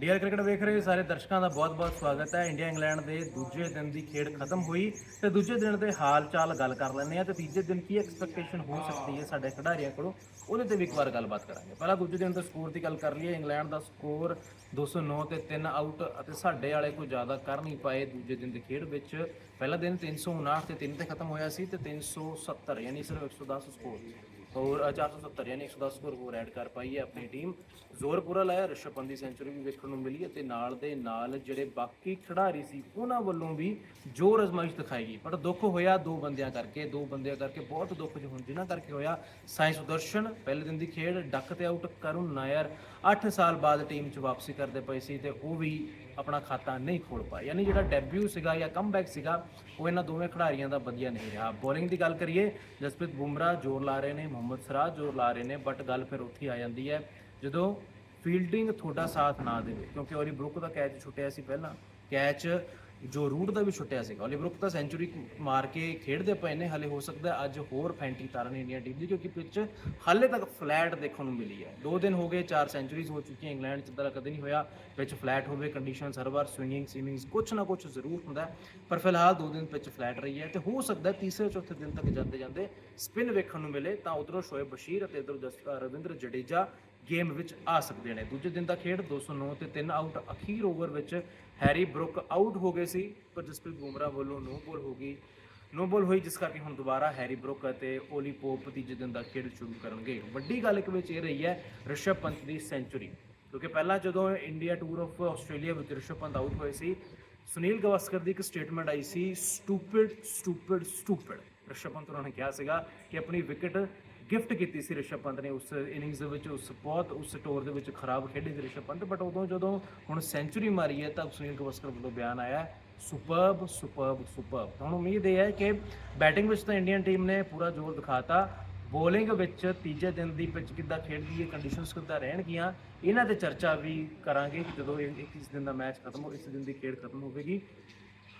Dear cricket ਵੇਖ ਰਹੇ ਸਾਰੇ ਦਰਸ਼ਕਾਂ ਦਾ ਬਹੁਤ-ਬਹੁਤ ਸਵਾਗਤ ਹੈ। ਇੰਡੀਆ ਇੰਗਲੈਂਡ ਦੇ ਦੂਜੇ ਦਿਨ ਦੀ ਖੇਡ ਖਤਮ ਹੋਈ ਤੇ ਦੂਜੇ ਦਿਨ ਦੇ ਹਾਲ ਚਾਲ ਗੱਲ ਕਰ ਲੈਂਦੇ ਆ ਤੇ ਤੀਜੇ ਦਿਨ ਕੀ ਐਕਸਪੈਕਟੇਸ਼ਨ ਹੋ ਸਕਦੀ ਹੈ ਸਾਡੇ ਖਿਡਾਰੀਆਂ ਕੋਲੋਂ, ਉਹਦੇ ਤੇ ਵੀ ਇੱਕ ਵਾਰ ਗੱਲਬਾਤ ਕਰਾਂਗੇ। ਪਹਿਲਾਂ ਦੂਜੇ ਦਿਨ ਦੇ ਸਕੋਰ ਦੀ ਗੱਲ ਕਰ ਲਈਏ, ਇੰਗਲੈਂਡ ਦਾ ਸਕੋਰ 209 ਤੇ 3 ਆਊਟ ਅਤੇ ਸਾਡੇ ਵਾਲੇ ਕੋਈ ਜ਼ਿਆਦਾ ਕਰ ਨਹੀਂ ਪਾਏ ਦੂਜੇ ਦਿਨ ਦੀ ਖੇਡ ਵਿੱਚ। ਪਹਿਲਾ ਦਿਨ 359 ਤੇ 3 ਤੇ ਖਤਮ ਹੋਇਆ ਸੀ ਤੇ 370 ਯਾਨੀ ਸਿਰਫ 110 ਸਕੋਰ। ਹੋਰ ਅ, 470 ਯਾਨੀ 110 ਸਕੋਰ ਹੋਰ ਐਡ ਕਰ ਪਾਈ ਹੈ ਆਪਣੀ ਟੀਮ ਜ਼ੋਰ ਪੂਰਾ ਲਾਇਆ ਰਿਸ਼ਭ ਪੰਤ ਦੀ ਸੈਂਚੁਰੀ ਵੀ ਵੇਖਣ ਨੂੰ ਮਿਲੀ ਅਤੇ ਨਾਲ ਦੇ ਨਾਲ ਜਿਹੜੇ ਬਾਕੀ ਖਿਡਾਰੀ ਸੀ ਉਹਨਾਂ ਵੱਲੋਂ ਵੀ ਜ਼ੋਰ ਅਜ਼ਮਾਇਸ਼ ਦਿਖਾਈ ਗਈ। ਪਰ ਦੁੱਖ ਹੋਇਆ ਦੋ ਬੰਦਿਆਂ ਕਰਕੇ ਦੋ ਬੰਦਿਆਂ ਕਰਕੇ ਬਹੁਤ ਦੁੱਖ ਜੋ ਹੁਣ ਜਿਨ੍ਹਾਂ ਕਰਕੇ ਹੋਇਆ ਸਾਈ ਸੁਦਰਸ਼ਨ ਪਹਿਲੇ ਦਿਨ ਦੀ ਖੇਡ ਡੱਕ ਤੇ ਆਊਟ ਕਰੁਣ ਨਾਇਰ 8 ਸਾਲ ਬਾਅਦ ਟੀਮ 'ਚ ਵਾਪਸੀ ਕਰਦੇ ਪਏ ਸੀ ਤੇ ਉਹ ਵੀ ਆਪਣਾ ਖਾਤਾ ਨਹੀਂ ਖੋਲ ਪਾਏ। ਯਾਨੀ ਜਿਹੜਾ ਡੈਬਿਊ ਸੀਗਾ ਜਾਂ ਕਮਬੈਕ ਸੀਗਾ ਉਹ ਇਹਨਾਂ ਦੋਵੇਂ ਖਿਡਾਰੀਆਂ ਦਾ ਵਧੀਆ ਨਹੀਂ ਰਿਹਾ। ਬੋਲਿੰਗ ਦੀ ਗੱਲ ਕਰੀਏ ਜਸਪ੍ਰੀਤ ਬੁਮਰਾਹ ਜ਼ੋਰ ਲਾ ਰਹੇ ਨੇ ਮੁਹੰਮਦ ਸਰਾਜ ਜ਼ੋਰ ਲਾ ਰਹੇ ਨੇ ਬਟ ਗੱਲ ਫਿਰ ਉੱਥੇ ਆ ਜਾਂਦੀ ਹੈ, ਜਦੋਂ ਫੀਲਡਿੰਗ ਤੁਹਾਡਾ ਸਾਥ ਨਾ ਦੇਵੇ, ਕਿਉਂਕਿ ਔਲੀ ਬਰੁੱਕ ਦਾ ਕੈਚ ਛੁੱਟਿਆ ਸੀ ਪਹਿਲਾਂ, ਕੈਚ ਜੋ ਰੂਟ ਦਾ ਵੀ ਛੁੱਟਿਆ ਸੀਗਾ ਔਲੀ ਬਰੁੱਕ ਤਾਂ ਸੈਂਚੁਰੀ ਮਾਰ ਕੇ ਖੇਡਦੇ ਪਏ ਨੇ, ਹਲੇ ਹੋ ਸਕਦਾ ਅੱਜ ਹੋਰ ਫੈਂਟੀ ਤਾਰਨ ਇੰਡੀਆ ਟੀਮ ਦੀ, ਕਿਉਂਕਿ ਪਿੱਚ ਹਾਲੇ ਤੱਕ ਫਲੈਟ ਦੇਖਣ ਨੂੰ ਮਿਲੀ ਹੈ। ਦੋ ਦਿਨ ਹੋ ਗਏ, ਚਾਰ ਸੈਂਚੁਰੀਜ਼ ਹੋ ਚੁੱਕੀਆਂ, ਇੰਗਲੈਂਡ ਚ ਤਾਂ ਕਦੇ ਨਹੀਂ ਹੋਇਆ ਪਿੱਚ ਫਲੈਟ ਹੋਵੇ ਕੰਡੀਸ਼ਨ ਸਰਵਰ ਸਵਿੰਗਿੰਗ ਸੀਮਿੰਗਸ ਕੁਛ ਨਾ ਕੁਛ ਜ਼ਰੂਰ ਹੁੰਦਾ ਪਰ ਫਿਲਹਾਲ ਦੋ ਦਿਨ ਪਿੱਚ ਫਲੈਟ ਰਹੀ ਹੈ ਤੇ ਹੋ ਸਕਦਾ ਤੀਸਰੇ ਚੌਥੇ ਦਿਨ ਤੱਕ ਜਾਂਦੇ ਜਾਂਦੇ ਸਪਿਨ ਵੇਖਣ ਨੂੰ ਮਿਲੇ, ਤਾਂ ਉਧਰੋਂ ਸ਼ੋਇਬ ਬਸ਼ੀਰ ਅਤੇ ਇਧਰੋਂ ਜਸਪਾ ਰਵਿੰਦਰ ਜਡੇਜਾ ਗੇਮ ਵਿੱਚ ਆ ਸਕਦੇ ਨੇ। ਦੂਜੇ ਦਿਨ ਦਾ ਖੇਡ 209 ਤੇ 3 ਆਊਟ ਅਖੀਰ ਓਵਰ ਵਿੱਚ ਹੈਰੀ ਬਰੁੱਕ ਆਊਟ ਹੋ ਗਏ ਸੀ ਪਰ ਜਸਪ੍ਰੀਤ ਬੁਮਰਾਹ ਵੱਲੋਂ ਨੋ ਬੋਲ ਹੋ ਗਈ। ਨੋ ਬੋਲ ਹੋਈ, ਜਿਸ ਕਰਕੇ ਹੁਣ ਦੁਬਾਰਾ ਹੈਰੀ ਬਰੁੱਕ ਅਤੇ ਓਲੀ ਪੋਪ ਤੀਜੇ ਦਿਨ ਦਾ ਖੇਡ ਸ਼ੁਰੂ ਕਰਨਗੇ। ਵੱਡੀ ਗੱਲ ਇੱਕ ਵਿੱਚ ਇਹ ਰਹੀ ਹੈ, ਰਿਸ਼ਭ ਪੰਤ ਦੀ ਸੈਂਚੁਰੀ। ਕਿਉਂਕਿ ਪਹਿਲਾਂ ਜਦੋਂ ਇੰਡੀਆ ਟੂਰ ਆਫ ਆਸਟ੍ਰੇਲੀਆ ਵਿੱਚ ਰਿਸ਼ਭ ਪੰਤ ਆਊਟ ਹੋਏ ਸੀ, ਸੁਨੀਲ ਗਵਾਸਕਰ ਦੀ ਇੱਕ ਸਟੇਟਮੈਂਟ ਆਈ ਸੀ stupid stupid stupid Rishabh Pant ਉਹਨਾਂ ਨੇ ਕਿਹਾ ਸੀਗਾ ਕਿ ਆਪਣੀ ਵਿਕਟ ਗਿਫਟ ਕੀਤੀ ਸੀ ਰਿਸ਼ਭ ਪੰਤ ਨੇ ਉਸ ਇਨਿੰਗਸ ਦੇ ਵਿੱਚ, ਉਸ ਬਹੁਤ, ਉਸ ਟੋਰ ਦੇ ਵਿੱਚ ਖਰਾਬ ਖੇਡੀ ਸੀ ਰਿਸ਼ਭ ਪੰਤ ਬਟ ਉਦੋਂ ਜਦੋਂ ਹੁਣ ਸੈਂਚੁਰੀ ਮਾਰੀ ਹੈ ਤਾਂ ਸੁਨੀਲ ਗਵਾਸਕਰ ਵੱਲੋਂ ਬਿਆਨ ਆਇਆ ਸੁਪਰਬ ਸੁਪਰਬ ਸੁਪਰਬ ਹੁਣ ਉਮੀਦ ਇਹ ਹੈ ਕਿ ਬੈਟਿੰਗ ਵਿੱਚ ਤਾਂ ਇੰਡੀਅਨ ਟੀਮ ਨੇ ਪੂਰਾ ਜ਼ੋਰ ਦਿਖਾਤਾ ਬੋਲਿੰਗ ਵਿੱਚ ਤੀਜੇ ਦਿਨ ਦੀ ਪਿੱਚ ਕਿੱਦਾਂ ਖੇਡਦੀ ਹੈ ਕੰਡੀਸ਼ਨਸ ਕਿੱਦਾਂ ਰਹਿਣਗੀਆਂ, ਇਹਨਾਂ ਤੇ ਚਰਚਾ ਵੀ ਕਰਾਂਗੇ ਜਦੋਂ ਇਹ 21 ਦਿਨ ਦਾ ਮੈਚ ਖਤਮ ਹੋ, ਇਸ ਦਿਨ ਦੀ ਖੇਡ ਖਤਮ ਹੋਵੇਗੀ।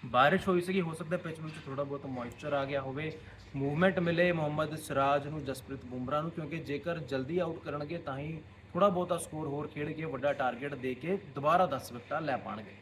ਬਾਰਿਸ਼ ਹੋਈ ਸੀਗੀ, ਹੋ ਸਕਦਾ ਪਿੱਚ ਵਿੱਚ ਥੋੜਾ ਬਹੁਤ ਮੋਇਸਚਰ ਆ ਗਿਆ ਹੋਵੇ। ਮੂਵਮੈਂਟ ਮਿਲੇ ਮੁਹੰਮਦ ਸਿਰਾਜ ਨੂੰ, ਜਸਪ੍ਰੀਤ ਬੁਮਰਾਹ ਨੂੰ, ਕਿਉਂਕਿ ਜੇਕਰ ਜਲਦੀ ਆਊਟ ਕਰਨਗੇ ਤਾਂ ਹੀ ਥੋੜਾ ਬਹੁਤਾ ਸਕੋਰ ਹੋਰ ਖੇਡ ਕੇ ਵੱਡਾ ਟਾਰਗੇਟ ਦੇ ਕੇ ਦੁਬਾਰਾ 10 ਵਿਕਟਾਂ ਲੈ ਪਾਣਗੇ।